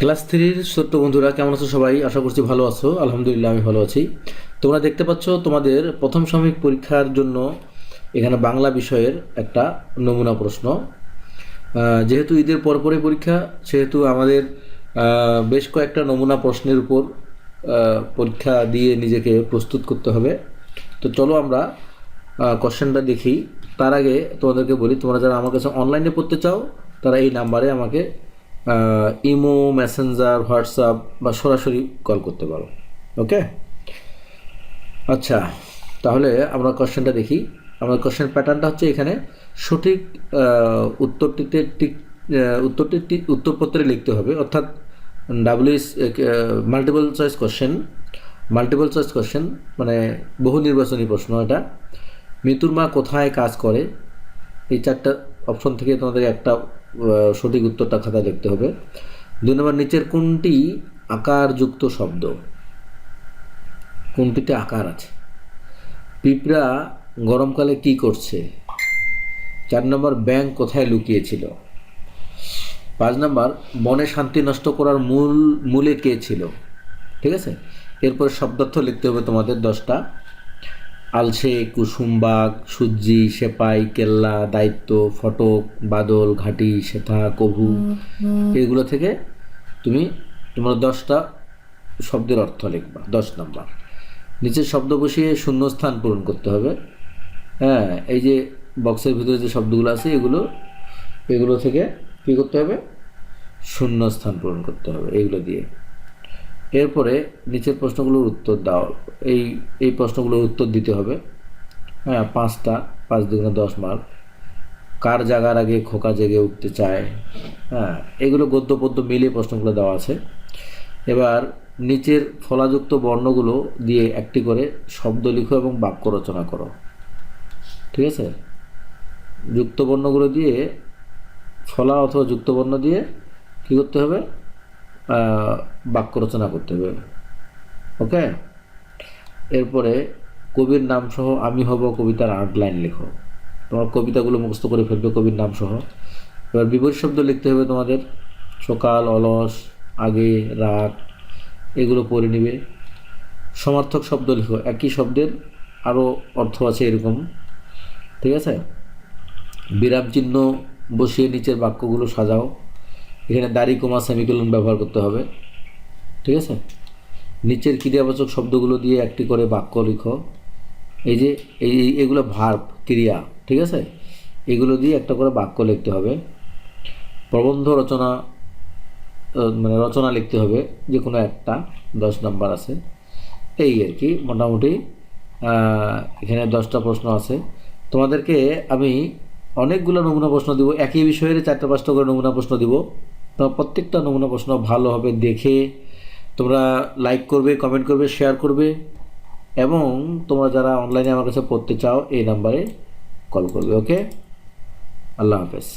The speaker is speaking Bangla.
ক্লাস থ্রির ছোট্ট বন্ধুরা, কেমন আছো সবাই? আশা করছি ভালো আছো। আলহামদুলিল্লাহ, আমি ভালো আছি। তোমরা দেখতে পাচ্ছ তোমাদের প্রথম সাময়িক পরীক্ষার জন্য এখানে বাংলা বিষয়ের একটা নমুনা প্রশ্ন। যেহেতু ঈদের পরপরই পরীক্ষা, সেহেতু আমাদের বেশ কয়েকটা নমুনা প্রশ্নের উপর পরীক্ষা দিয়ে নিজেকে প্রস্তুত করতে হবে। তো চলো আমরা কোশ্চেনটা দেখি। তার আগে তোমাদেরকে বলি, তোমরা যারা আমার কাছে অনলাইনে পড়তে চাও, তারা এই নাম্বারে আমাকে ইমো, মেসেঞ্জার, হোয়াটসঅ্যাপ বা সরাসরি কল করতে পারো। ওকে? আচ্ছা তাহলে আমরা কোশ্চেনটা দেখি। আমার কোশ্চেন প্যাটার্নটা হচ্ছে এখানে সঠিক উত্তরটিতে টিক উত্তরটি উত্তরপত্রে লিখতে হবে। অর্থাৎ WS multiple choice question multiple choice question মানে বহু নির্বাচনী প্রশ্ন এটা। মৃত্যুর মা কোথায় কাজ করে? এই চারটা অপশন থেকে তোমাদের একটা সঠিক উত্তরটা খাতায় লিখতে হবে। দুই নম্বর, নিচের কোনটি আকারযুক্ত শব্দ? কোনটিতে আকার আছে? পিঁপড়া গরমকালে কি করছে? চার নম্বর ব্যাংক কোথায় লুকিয়েছিল? পাঁচ নম্বর, বনে শান্তি নষ্ট করার মূল, মূলে কে ছিল? ঠিক আছে? এরপর শব্দার্থ লিখতে হবে তোমাদের দশটা। আলসে কুসুমবাগ সুজ্জি, সেপাই, কেল্লা, দায়িত্ব, ফটক, বাদল, ঘাটি শেথা কভু। এগুলো থেকে তুমি তোমার দশটা শব্দের অর্থ লিখবা, দশ নম্বর। নিচের শব্দ বসিয়ে শূন্যস্থান পূরণ করতে হবে। হ্যাঁ এই যে বক্সের ভিতরে যে শব্দগুলো আছে, এগুলো এগুলো থেকে কী করতে হবে? শূন্যস্থান পূরণ করতে হবে এইগুলো দিয়ে। এরপরে নিচের প্রশ্নগুলোর উত্তর দাও। এই এই প্রশ্নগুলোর উত্তর দিতে হবে। হ্যাঁ পাঁচটা, পাঁচ দুগুণে দশ মার্ক। কার জাগার আগে খোকা জেগে উঠতে চায়? হ্যাঁ এগুলো গদ্য পদ্য মিলিয়ে প্রশ্নগুলো দেওয়া আছে। এবার নিচের ফলাযুক্ত বর্ণগুলো দিয়ে একটি করে শব্দ লিখো এবং বাক্য রচনা করো। ঠিক আছে? যুক্ত বর্ণগুলো দিয়ে, ফলা অথবা যুক্ত বর্ণ দিয়ে কী করতে হবে? বাক্য রচনা করতে হবে। ওকে? এরপরে কবির নাম সহ আমি হব কবিতার আট লাইন লেখো। তোমার কবিতাগুলো মুখস্থ করে ফেলবে কবির নাম সহ। এবার বিপরীত শব্দ লিখতে হবে তোমাদের। সকাল, অলস, আগে, রাত, এগুলো পড়ে নিবে। সমার্থক শব্দ লিখো। একই শব্দের আরও অর্থ আছে এরকম। ঠিক আছে? বিরাম চিহ্ন বসিয়ে নিচের বাক্যগুলো সাজাও। এখানে দাড়ি কমা সেমিকোলন ব্যবহার করতে হবে। ঠিক আছে? নিচের ক্রিয়াবাচক শব্দগুলো দিয়ে একটি করে বাক্য লিখো। এই যে, এই এগুলো ভার্ব ক্রিয়া, ঠিক আছে? এগুলো দিয়ে একটা করে বাক্য লিখতে হবে। প্রবন্ধ রচনা মানে রচনা লিখতে হবে, যে কোনো একটা, দশ নাম্বার আছে। এই আর কি, মোটামুটি এখানে দশটা প্রশ্ন আছে। তোমাদেরকে আমি অনেকগুলো নমুনা প্রশ্ন দিব, একই বিষয়ের চারটা পাঁচটা করে নমুনা প্রশ্ন দিব। প্রত্যেকটা নমুনা প্রশ্ন ভালোভাবে দেখে তোমরা লাইক করবে কমেন্ট করবে শেয়ার করবে এবং তোমরা যারা অনলাইনে আমার কাছে পড়তে চাও, এই নাম্বারে কল করবে ওকে আল্লাহ হাফেজ।